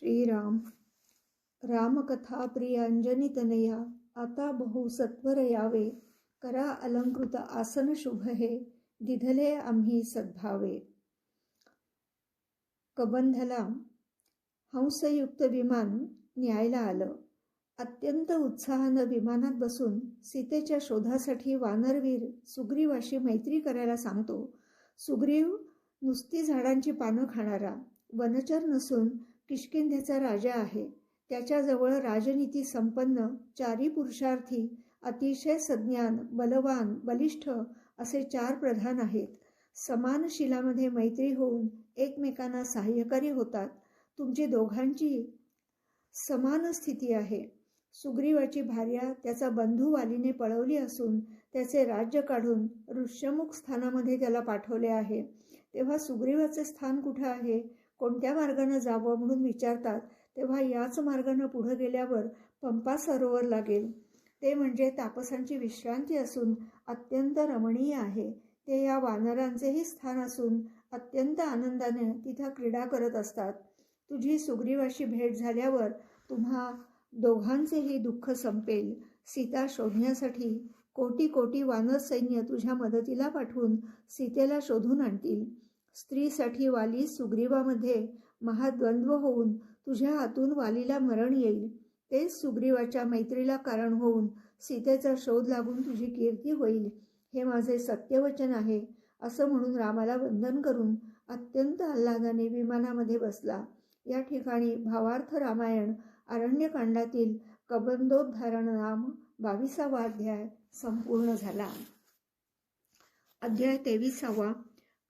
श्रीराम. रामकथा प्रियांजनितनया आता बहु सत्वर यावे. करा अलंकृत आसन शुभ हे दिधले आम्ही सद्भावे. कबंधला हंसयुक्त विमान न्यायला आलं. अत्यंत उत्साहानं विमानात बसून सीतेच्या शोधासाठी वानरवीर सुग्रीवाशी मैत्री करायला सांगतो. सुग्रीव नुसती झाडांची पानं खाणारा वनचर नसून किष्किंधेचा राजा आहे. त्याच्याजवळ राजनीती संपन्न चारी पुरुषार्थी अतिशय सज्ञान बलवान बलिष्ठ असे चार प्रधान आहेत. समान शिलामध्ये मैत्री होऊन एकमेकांना सहाय्यकारी होतात. तुमची दोघांची समान स्थिती आहे. सुग्रीवाची भार्या त्याचा बंधू वालीने पळवली असून त्याचे राज्य काढून ऋष्यमुख स्थानामध्ये त्याला पाठवले आहे. तेव्हा सुग्रीवाचे स्थान कुठं आहे? कोणत्या मार्गानं जावं म्हणून विचारतात तेव्हा याच मार्गानं पुढं गेल्यावर पंपा सरोवर लागेल. ते म्हणजे तापसांची विश्रांती असून अत्यंत रमणीय आहे. ते या वानरांचेही स्थान असून अत्यंत आनंदाने तिथं क्रीडा करत असतात. तुझी सुग्रीवाशी भेट झाल्यावर तुम्हा दोघांचेही दुःख संपेल. सीता शोधण्यासाठी कोटी कोटी वानर सैन्य तुझ्या मदतीला पाठवून सीतेला शोधून आणतील. स्त्रीसाठी वाली सुग्रीवामध्ये महाद्वंद्व होऊन तुझ्या हातून वालीला मरण येईल. तेच सुग्रीवाच्या मैत्रीला कारण होऊन सीतेचा शोध लागून तुझी कीर्ती होईल. हे माझे सत्यवचन आहे असं म्हणून रामाला वंदन करून अत्यंत आल्हादाने विमानामध्ये बसला. या ठिकाणी भावार्थ रामायण अरण्यकांडातील कबंदोद्धारण नाम बावीसावा अध्याय संपूर्ण झाला. अध्याय तेविसावा.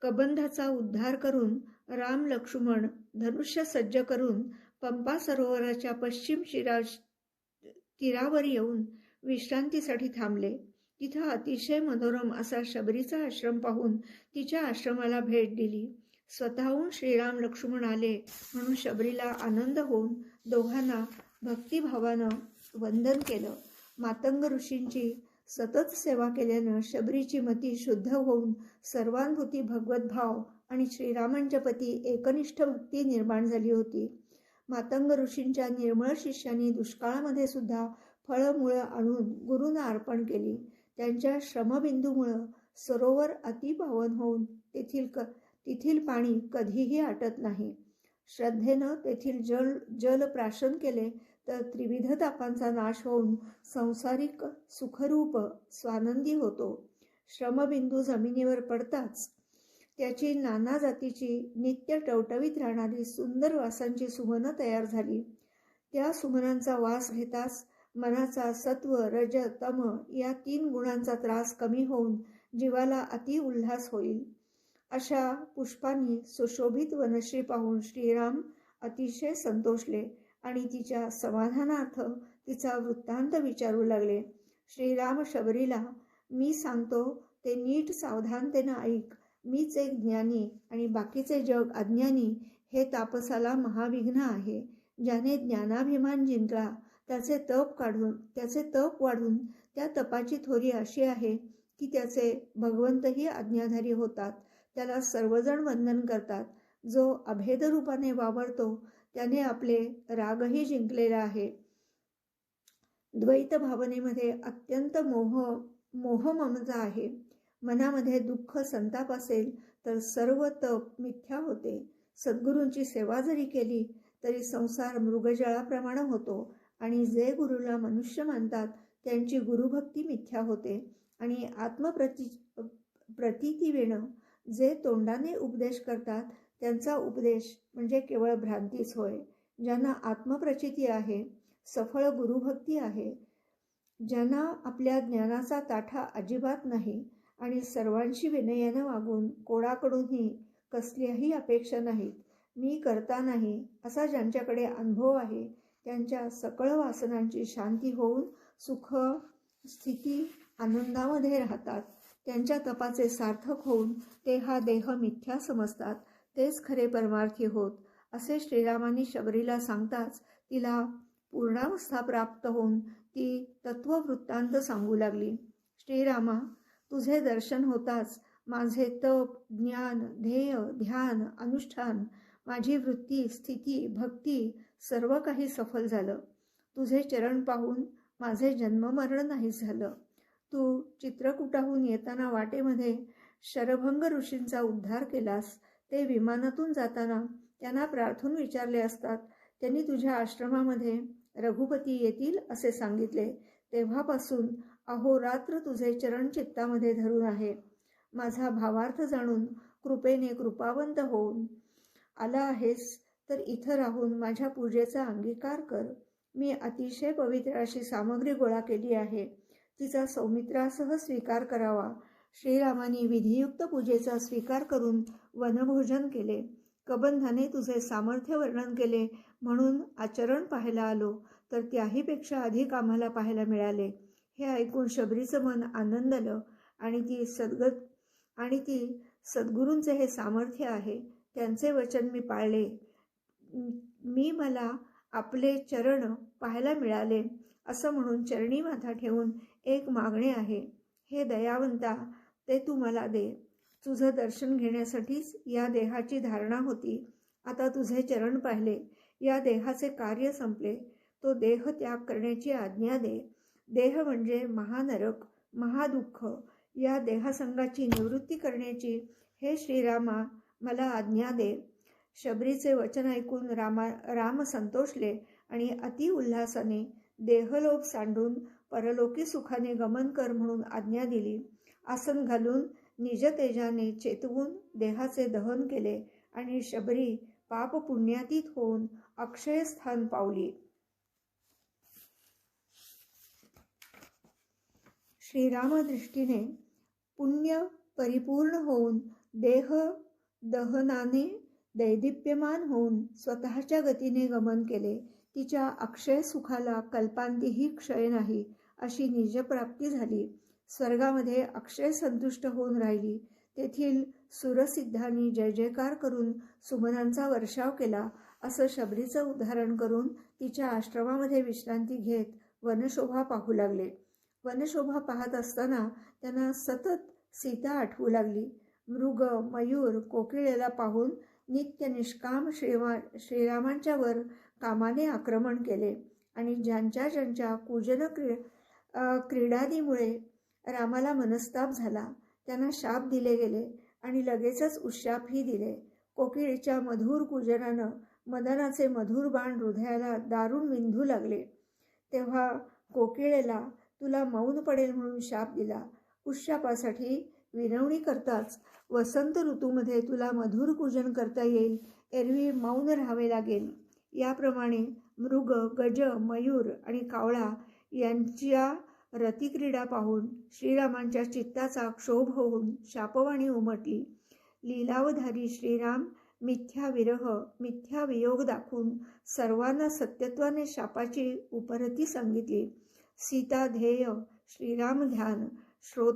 कबंधाचा उद्धार करून राम लक्ष्मण धनुष्य सज्ज करून पंपा सरोवराच्या पश्चिम शिरा तीरावर येऊन विश्रांतीसाठी थांबले. तिथं अतिशय मनोरम असा शबरीचा आश्रम पाहून तिच्या आश्रमाला भेट दिली. स्वतःहून श्रीराम लक्ष्मण आले म्हणून शबरीला आनंद होऊन दोघांना भक्तिभावानं वंदन केलं. मातंग ऋषींची सतत सेवा केल्यानं शबरीची मती शुद्ध होऊन सर्वानुभूती भगवतभाव आणि श्रीरामांच्या पती एकनिष्ठ भक्ती निर्माण झाली होती. मातंग ऋषींच्या निर्मळ शिष्यांनी दुष्काळामध्ये सुद्धा फळमुळं आणून गुरूंना अर्पण केली. त्यांच्या श्रमबिंदूमुळं सरोवर अतिपावन होऊन तेथील क तेथील पाणी कधीही आटत नाही. श्रद्धेनं तेथील जल जल प्राशन केले तर त्रिविध तापांचा नाश होऊन संसारिक सुखरूप स्वानंदी होतो. श्रमबिंदू जमिनीवर पडताच त्याची नाना जातीची नित्य टवटवीत राहणारी सुंदर वासांची सुमनं तयार झाली. त्या सुमनांचा वास घेताच मनाचा सत्व रज तम या तीन गुणांचा त्रास कमी होऊन जीवाला अति उल्हास होईल. अशा पुष्पांनी सुशोभित वनश्री पाहून श्रीराम अतिशय संतोषले. आणि तिच्या समाधानार्थ तिचा वृत्तांत विचारू लागले. श्रीराम शबरीला मी सांगतो ते नीट सावधानतेनं ऐक. मीच एक ज्ञानी आणि बाकीचे जग अज्ञानी हे तापसाला महाविघ्न आहे. ज्याने ज्ञानाभिमान जिंकला त्याचे तप काढून त्याचे तप वाढून त्या तपाची थोरी अशी आहे की त्याचे भगवंतही आज्ञाधारी होतात. त्याला सर्वजण वंदन करतात. जो अभेद रूपाने वावरतो त्याने आपले रागही जिंकलेला आहे. द्वैत भावनेमध्ये अत्यंत मोह मोहममता आहे. मनामध्ये दुःख संताप असेल तर सर्व तप मिथ्या होते. सद्गुरूंची सेवा जरी केली तरी संसार मृगजळाप्रमाणे होतो आणि जे गुरुला मनुष्य मानतात त्यांची गुरुभक्ती मिथ्या होते. आणि आत्मप्रती प्रतीती वेणं जे तोंडाने उपदेश करतात त्यांचा उपदेश म्हणजे केवळ भ्रांतीच होय. ज्यांना आत्मप्रचिती आहे सफळ गुरुभक्ती आहे ज्यांना आपल्या ज्ञानाचा ताठा अजिबात नाही आणि सर्वांशी विनयानं वागून कोणाकडूनही कसल्याही अपेक्षा नाहीत मी करता नाही असा ज्यांच्याकडे अनुभव आहे त्यांच्या सकळ वासनांची शांती होऊन सुख स्थिती आनंदामध्ये राहतात. त्यांच्या तपाचे सार्थक होऊन ते हा देह मिथ्या समजतात. तेच खरे परमार्थी होत. असे श्रीरामांनी शबरीला सांगताच तिला पूर्णावस्था प्राप्त होऊन ती तत्ववृत्तांत सांगू लागली. श्रीरामा तुझे दर्शन होताच माझे तप ज्ञान ध्येय ध्यान अनुष्ठान माझी वृत्ती स्थिती भक्ती सर्व काही सफल झालं. तुझे चरण पाहून माझे जन्ममरण नाही झालं. तू चित्रकूटाहून येताना वाटेमध्ये शरभंग ऋषींचा उद्धार केलास. ते विमानातून जाताना त्यांना प्रार्थून विचारले असतात. त्यांनी तुझ्या आश्रमामध्ये रघुपती येतील असे सांगितले. तेव्हापासून अहोरात्र तुझे चरण चित्तामध्ये धरून आहे. माझा भावार्थ जाणून कृपेने कृपावंत होऊन आला आहेस तर इथं राहून माझ्या पूजेचा अंगीकार कर. मी अतिशय पवित्र अशी सामग्री गोळा केली आहे. तिचा सौमित्रासह स्वीकार करावा. श्रीरामाने विधियुक्त पूजेचा स्वीकार करून वनभोजन केले. कबंधाने तुझे सामर्थ्य वर्णन केले म्हणून आचरण पाहायला आलो तर त्याहीपेक्षा अधिक आम्हाला पाहायला मिळाले. हे ऐकून शबरीचं मन आनंदलं आणि ती सद्गत आणि ती सद्गुरूंचे हे सामर्थ्य आहे त्यांचे वचन मी पाळले. मी मला आपले चरण पाहायला मिळाले असं म्हणून चरणी माथा ठेवून एक मागणे आहे. हे दयावंता ते तू मला दे. तुझं दर्शन घेण्यासाठीच या देहाची धारणा होती. आता तुझे चरण पाहिले. या देहाचे कार्य संपले. तो देह त्याग करण्याची आज्ञा दे. देह म्हणजे महानरक महादुःख. या देहासंगाची निवृत्ती करण्याची हे श्रीरामा मला आज्ञा दे. शबरीचे वचन ऐकून रामा राम संतोषले आणि अति उल्हासाने देहलोभ सांडून परलोकी सुखाने गमन कर म्हणून आज्ञा दिली. आसन घालून निजतेजाने चेतवून देहाचे दहन केले आणि शबरी पाप पुण्यातीत होऊन अक्षय स्थान पावली. श्रीरामदृष्टीने पुण्य परिपूर्ण होऊन देह दहनाने दैदिप्यमान होऊन स्वतःच्या गतीने गमन केले. तिच्या अक्षय सुखाला कल्पांतीही क्षय नाही अशी निजप्राप्ती झाली. स्वर्गामध्ये अक्षय संतुष्ट होऊन राहिली. तेथील सुरसिद्धांनी जय जयकार करून सुमनांचा वर्षाव केला. असं शबरीचं उदाहरण करून तिच्या आश्रमामध्ये विश्रांती घेत वनशोभा पाहू लागले. वनशोभा पाहत असताना त्यांना सतत सीता आठवू लागली. मृग मयूर कोकिळेला पाहून नित्य निष्काम श्रीमा श्रीरामांच्या वर कामाने आक्रमण केले. आणि ज्यांच्या ज्यांच्या कुजन क्री क्रीडादीमुळे रामाला मनस्ताप झाला. त्यांना शाप दिले गेले आणि लगेचच उशापही दिले. कोकिळीच्या मधुर कुजनानं मदनाचे मधुर बाण हृदयाला दारुण विंधू लागले. तेव्हा कोकिळेला तुला मौन पडेल म्हणून शाप दिला. उशापासाठी विनवणी करताच वसंत ऋतूमध्ये तुला मधुर पूजन करता येईल एरवी मौन राहावे लागेल. याप्रमाणे मृग गज मयूर आणि कावळा यांच्या रतिक्रीडा पाहून श्रीरामांच्या चित्ताचा क्षोभ होऊन शापवाणी उमटली. लिलावधारी श्रीराम मिथ्या विरह मिथ्या वियोग दाखवून सर्वांना सत्यत्वाने शापाची उपरती सांगितली. सीता ध्येय श्रीराम ध्यान श्रोत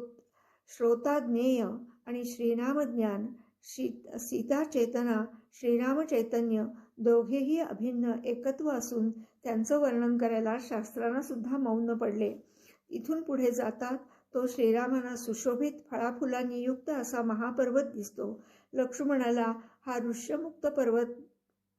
श्रोता ज्ञेय आणि श्रीराम ज्ञान शी सीता चेतना श्रीराम चैतन्य दोघेही अभिन्न एकत्व असून त्यांचं वर्णन करायला शास्त्रांना सुद्धा मौन पडले. इथून पुढे जातात. तो श्रीरामांना सुशोभित फळाफुलांनी युक्त असा महापर्वत दिसतो. लक्ष्मणाला हा ऋष्यमुक्त पर्वत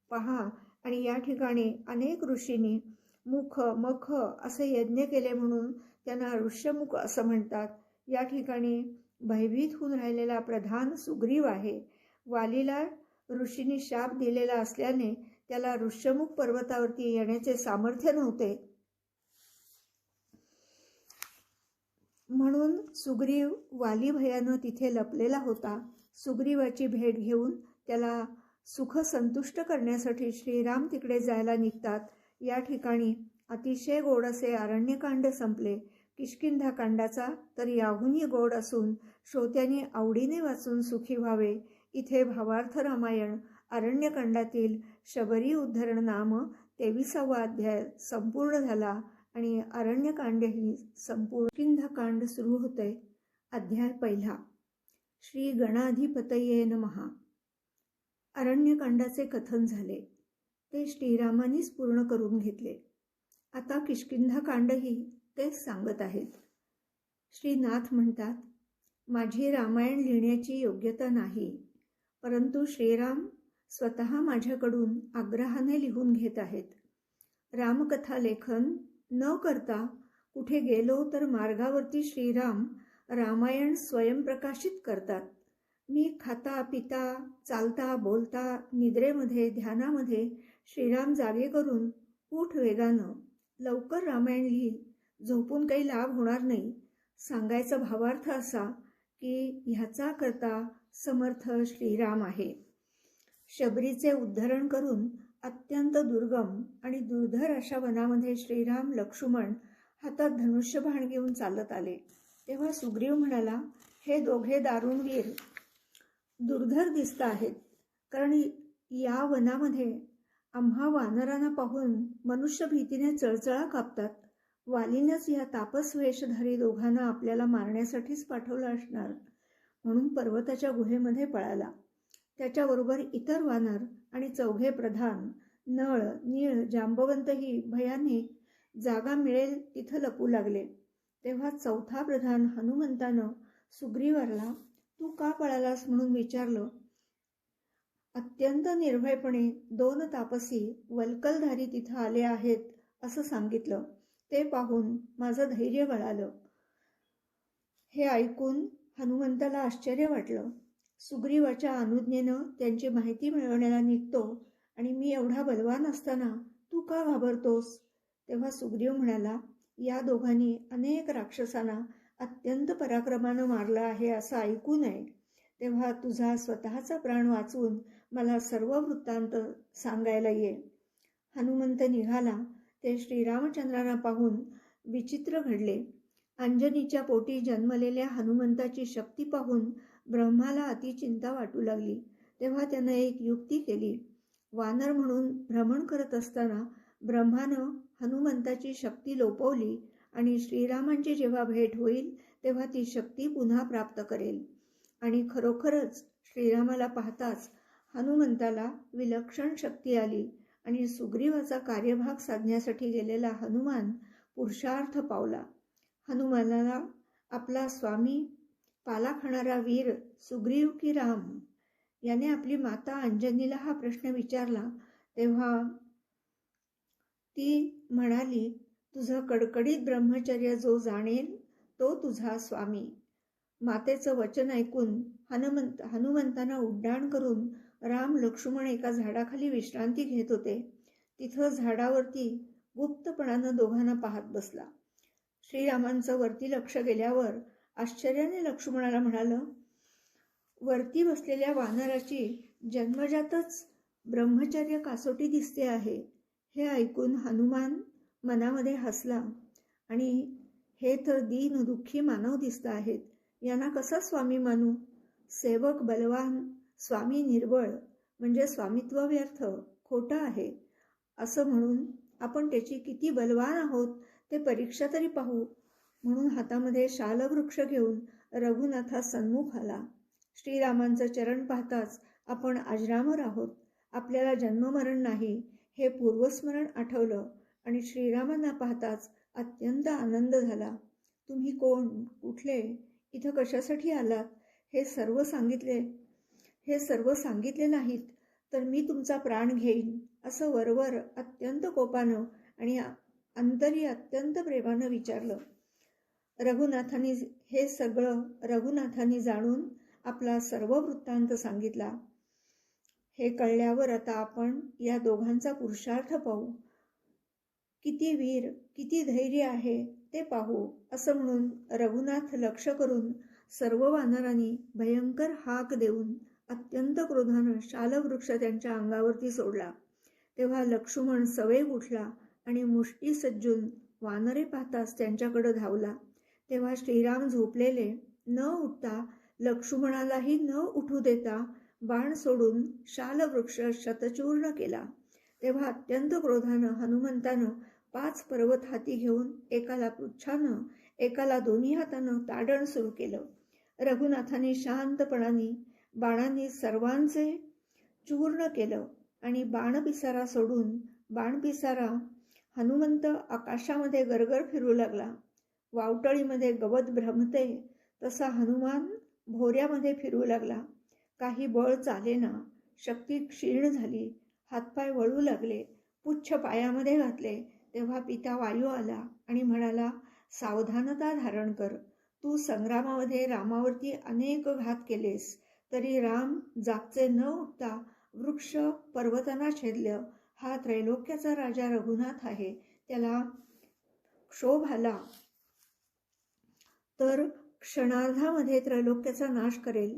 पहा आणि या ठिकाणी अनेक ऋषींनी मुख मख असे यज्ञ केले म्हणून त्यांना ऋष्यमुख असं म्हणतात. या ठिकाणी भयभीत होऊन राहिलेला प्रधान सुग्रीव आहे. वालीला ऋषींनी शाप दिलेला असल्याने त्याला ऋष्यमुख पर्वतावरती येण्याचे सामर्थ्य नव्हते. म्हणून सुग्रीव वालीभयानं तिथे लपलेला होता. सुग्रीवाची भेट घेऊन त्याला सुख संतुष्ट करण्यासाठी श्रीराम तिकडे जायला निघतात. या ठिकाणी अतिशय गोड असे अरण्यकांड संपले. किष्किंधा कांडाचा तर याहूनही गोड असून श्रोत्यांनी आवडीने वाचून सुखी व्हावे. इथे भावार्थ रामायण अरण्यकांडातील शबरी उद्धरण नाम तेविसावा अध्याय संपूर्ण झाला. आणि अरण्यकांडही संपूर्ण किंधकांड सुरू होते अध्याय पहिला. श्री गणाधिपतये नमहा अरण्यकांडाचे कथन झाले. ते श्रीरामानीच पूर्ण करून घेतले. आता किष्किंधकांडही तेच सांगत आहेत. श्रीनाथ म्हणतात माझी रामायण लिहिण्याची योग्यता नाही. परंतु श्रीराम स्वतः माझ्याकडून आग्रहाने लिहून घेत आहेत. रामकथा लेखन न करता कुठे गेलो तर मार्गावरती श्रीराम रामायण स्वयंप्रकाशित करतात. मी खाता पिता चालता बोलता निद्रेमध्ये ध्यानामध्ये श्रीराम जागे करून उठ वेगानं. लवकर रामायण लिही झोपून काही लाभ होणार नाही. सांगायचा भावार्थ असा की ह्याचा करता समर्थ श्रीराम आहे. शबरीचे उद्धरण करून अत्यंत दुर्गम आणि दुर्धर अशा वनामध्ये श्रीराम लक्ष्मण हातात धनुष्यबाण घेऊन चालत आले. तेव्हा सुग्रीव म्हणाला हे दोघे दारुणवीर दुर्धर दिसत आहेत. कारण या वनामध्ये आम्हा वानरांना पाहून मनुष्य भीतीने चळचळा कापतात. वालीनच या तापस वेशधारी दोघांना आपल्याला मारण्यासाठीच पाठवलं असणार. म्हणून पर्वताच्या गुहेमध्ये पळाला. त्याच्याबरोबर इतर वानर आणि चौघे प्रधान नळ नीळ जांबवंतही भयाने जागा मिळेल तिथं लपू लागले. तेव्हा चौथा प्रधान हनुमंतानं सुग्रीवारला तू का पळालास? म्हणून विचारलं. अत्यंत निर्भयपणे दोन तापसी वल्कलधारी तिथं आले आहेत असं सांगितलं. ते पाहून माझं धैर्य बळालं हे ऐकून हनुमंताला आश्चर्य वाटलं. सुग्रीवाच्या अनुज्ञेनं त्यांची माहिती मिळवण्याला निघतो आणि मी एवढा बलवान असताना तू का घाबरतोस? तेव्हा सुग्रीव म्हणाला या दोघांनी अनेक राक्षसांना अत्यंत पराक्रमानं मारलं आहे असं ऐकू नये. तेव्हा तुझा स्वतःचा प्राण वाचवून मला सर्व वृत्तांत सांगायला ये. हनुमंत निघाला. ते श्रीरामचंद्रांना पाहून विचित्र घडले. अंजनीच्या पोटी जन्मलेल्या हनुमंताची शक्ती पाहून ब्रह्माला अतिचिंता वाटू लागली. तेव्हा त्यानं एक युक्ती केली. वानर म्हणून भ्रमण करत असताना ब्रह्मानं हनुमंताची शक्ती लोपवली आणि श्रीरामांची जेव्हा भेट होईल तेव्हा ती शक्ती पुन्हा प्राप्त करेल. आणि खरोखरच श्रीरामाला पाहताच हनुमंताला विलक्षण शक्ती आली आणि सुग्रीवाचा कार्यभाग साधण्यासाठी गेलेला हनुमान पुरुषार्थ पावला. हनुमानाला आपला स्वामी पाला खाणारा वीर सुग्रीव की राम? याने आपली माता अंजनीला हा प्रश्न विचारला. तेव्हा ती म्हणाली तुझं कडकडीत ब्रह्मचर्य जो जाणेल तो तुझा स्वामी. मातेचं वचन ऐकून हनुमंत हनुमंतांना उड्डाण करून राम लक्ष्मण एका झाडाखाली विश्रांती घेत होते. तिथं झाडावरती गुप्तपणानं दोघांना पाहत बसला. श्रीरामांचं वरती लक्ष गेल्यावर आश्चर्याने लक्ष्मणाला म्हणालं वरती बसलेल्या वानराची जन्मजातच ब्रह्मचर्य कासोटी दिसते आहे. हे ऐकून हनुमान मनामध्ये हसला. आणि हे तर दीन दुःखी मानव दिसत आहेत. यांना कसा स्वामी मानू? सेवक बलवान स्वामी निर्बळ म्हणजे स्वामित्व व्यर्थ खोटं आहे. असं म्हणून आपण त्याची किती बलवान आहोत ते परीक्षा तरी पाहू. म्हणून हातामध्ये शालवृक्ष घेऊन रघुनाथा सन्मुख आला. श्रीरामांचं चरण पाहताच आपण आजरामर आहोत. आपल्याला जन्ममरण नाही हे पूर्वस्मरण आठवलं आणि श्रीरामांना पाहताच अत्यंत आनंद झाला. तुम्ही कोण? कुठले? इथं कशासाठी आलात? हे सर्व सांगितले. हे सर्व सांगितले नाहीत तर मी तुमचा प्राण घेईन. असं वरवर अत्यंत कोपानं आणि अंतरी अत्यंत प्रेमानं विचारलं. रघुनाथांनी हे सगळं रघुनाथांनी जाणून आपला सर्व वृत्तांत सांगितला. हे कळल्यावर आता आपण या दोघांचा पुरुषार्थ पाहू. किती वीर किती धैर्य आहे ते पाहू असं म्हणून रघुनाथ लक्ष करून सर्व वानरांनी भयंकर हाक देऊन अत्यंत क्रोधानं शालवृक्ष त्यांच्या अंगावरती सोडला. तेव्हा लक्ष्मण सवय उठला आणि मुष्टी सज्जून वानरे पाहताच त्यांच्याकडे धावला. तेव्हा श्रीराम झोपलेले न उठता लक्ष्मणालाही न उठू देता बाण सोडून शालवृक्ष शतचूर्ण केला. तेव्हा अत्यंत क्रोधानं हनुमंतानं पाच पर्वत हाती घेऊन एकाला पुच्छानं एकाला दोन्ही हातानं ताडण सुरू केलं. रघुनाथाने शांतपणाने बाणांनी सर्वांचे चूर्ण केलं आणि बाणपिसारा सोडून बाणपिसारा हनुमंत आकाशामध्ये गरगर फिरू लागला. वावटळीमध्ये गवत भ्रमते तसा हनुमान भोऱ्यामध्ये फिरू लागला. काही बळ चालेना शक्ती क्षीण झाली. हातपाय वळू लागले पुच्छ पायामध्ये घातले. तेव्हा पिता वायू आला आणि म्हणाला सावधानता धारण कर. तू संग्रामामध्ये रामावरती अनेक घात केलेस तरी राम जागचे न उठता वृक्ष पर्वतांना छेदलं. हा त्रैलोक्याचा राजा रघुनाथ आहे. त्याला क्षोभ आला. तर क्षणार्धामध्ये त्रैलोक्याचा नाश करेल.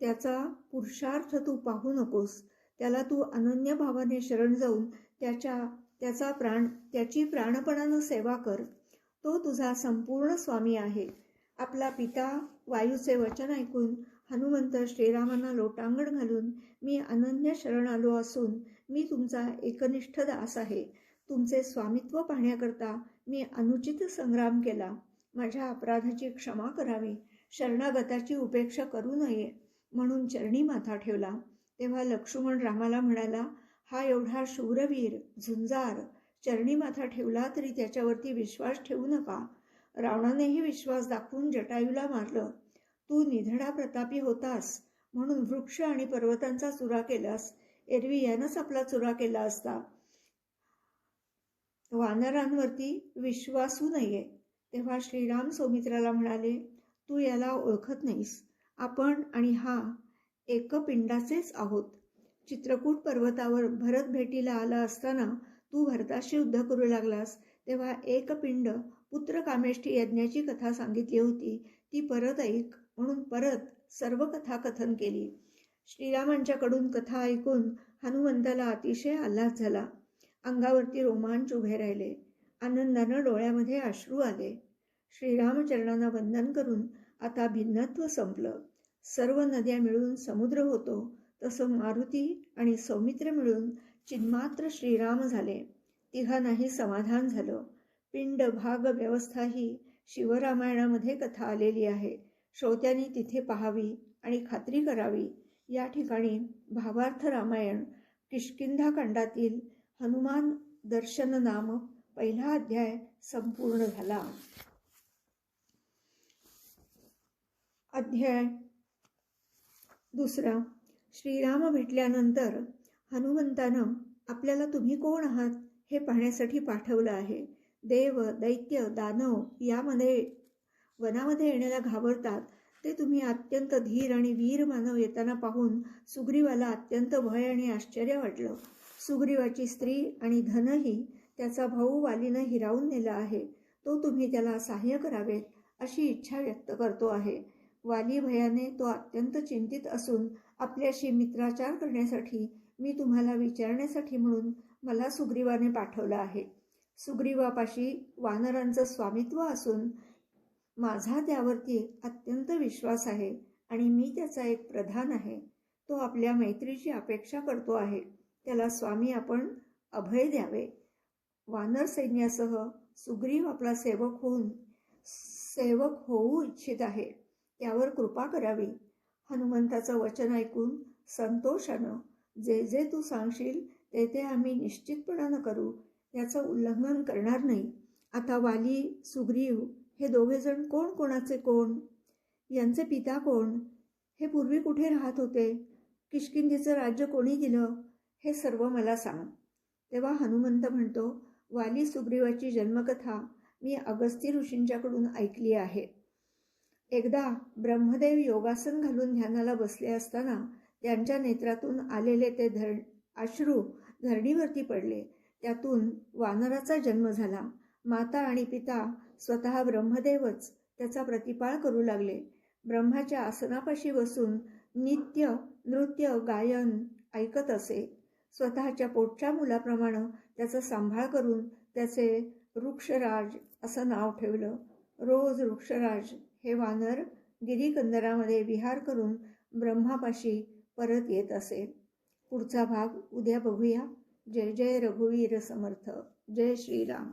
त्याचा पुरुषार्थ तू पाहू नकोस. त्याला तू अनन्य भावाने शरण जाऊन त्याच्या त्याचा प्राण त्याची प्राणपणानं सेवा कर. तो तुझा संपूर्ण स्वामी आहे. आपला पिता वायूचे वचन ऐकून हनुमंत श्रीरामांना लोटांगण घालून मी अनन्य शरण आलो असून मी तुमचा एकनिष्ठ दास आहे. तुमचे स्वामित्व पाहण्याकरता मी अनुचित संग्राम केला. माझ्या अपराधाची क्षमा करावी शरणागताची उपेक्षा करू नये म्हणून चरणी माथा ठेवला. तेव्हा लक्ष्मण रामाला म्हणाला हा एवढा शूरवीर झुंजार चरणी माथा ठेवला तरी त्याच्यावरती विश्वास ठेवू नका. रावणानेही विश्वास दाखवून जटायूला मारलं. तू निधडा प्रतापी होतास म्हणून वृक्ष आणि पर्वतांचा चुरा केलास. एरवी यानंच आपला चुरा केला असता. वानरांवरती विश्वासू नये. तेव्हा श्रीराम सौमित्राला म्हणाले तू याला ओळखत नाहीस. आपण आणि हा एकपिंडाचेच आहोत. चित्रकूट पर्वतावर भरत भेटीला आला असताना तू भरताशी युद्ध करू लागलास. तेव्हा एक पिंड पुत्र कामेष्ठी यज्ञाची कथा सांगितली होती. ती परत ऐक. म्हणून परत सर्व कथा कथन केली. श्रीरामांच्याकडून कथा ऐकून हनुमंताला अतिशय आल्हाद झाला. अंगावरती रोमांच उभे राहिले. आनंदानं डोळ्यामध्ये अश्रू आले. श्रीरामचरणांना वंदन करून आता भिन्नत्व संपलं. सर्व नद्या मिळून समुद्र होतो. तसं मारुती आणि सौमित्र मिळून चिन्मात्र श्रीराम झाले. तिघांनाही समाधान झालं. पिंड भाग व्यवस्था ही शिवरामायणामध्ये कथा आलेली आहे. श्रोत्यांनी तिथे पाहावी आणि खात्री करावी. या ठिकाणी भावार्थ रामायण किष्किंधाखंडातील हनुमान दर्शन नाम पहिला अध्याय संपूर्ण झाला. अध्याय दुसरा. श्रीराम भेटल्यानंतर हनुमंतानं आपल्याला तुम्ही कोण आहात हे पाहण्यासाठी पाठवलं आहे. देव दैत्य दानव यामध्ये वनामध्ये येण्याला घाबरतात. ते तुम्ही अत्यंत धीर आणि वीर मानव येताना पाहून सुग्रीवाला अत्यंत भय आणि आश्चर्य वाटलं. सुग्रीवाची स्त्री आणि धनही त्याचा भाऊ वालीनं हिरावून नेला आहे. तो तुम्ही त्याला सहाय्य करावेत अशी इच्छा व्यक्त करतो आहे. वाली भयाने तो अत्यंत चिंतित असून आपल्याशी मित्राचार करण्यासाठी मी तुम्हाला विचारण्यासाठी म्हणून मला सुग्रीवाने पाठवलं आहे. सुग्रीवापाशी वानरांचं स्वामित्व असून माझा त्यावरती अत्यंत विश्वास आहे आणि मी त्याचा एक प्रधान आहे. तो आपल्या मैत्रीची अपेक्षा करतो आहे. त्याला स्वामी आपण अभय द्यावे. वानर सैन्यासह सुग्रीव आपला सेवक होऊन सेवक होऊ इच्छित आहे. त्यावर कृपा करावी. हनुमंताचं वचन ऐकून संतोषानं जे जे तू सांगशील ते ते आम्ही निश्चितपणानं करू. याचं उल्लंघन करणार नाही. आता वाली सुग्रीव हे दोघेजण कोण कोणाचे कोण? यांचे पिता कोण? हे पूर्वी कुठे राहत होते? किशकिंदीचं राज्य कोणी दिलं? हे सर्व मला सांग. तेव्हा हनुमंत म्हणतो वाली सुग्रीवाची जन्मकथा मी अगस्ती ऋषींच्याकडून ऐकली आहे. एकदा ब्रह्मदेव योगासन घालून ध्यानाला बसले असताना त्यांच्या नेत्रातून आलेले ते धर अश्रू धरणीवरती पडले. त्यातून वानराचा जन्म झाला. माता आणि पिता स्वतः ब्रह्मदेवच त्याचा प्रतिपाळ करू लागले. ब्रह्माच्या आसनापाशी बसून नित्य नृत्य गायन ऐकत असे. स्वतःच्या पोटच्या मुलाप्रमाणे त्याचा सांभाळ करून त्याचे वृक्षराज असं नाव ठेवलं. रोज वृक्षराज हे वानर गिरीकंदरामध्ये विहार करून ब्रह्मापाशी परत येत असेल पुढचा भाग उद्या बघूया. जय जय रघुवीर समर्थ. जय श्रीराम.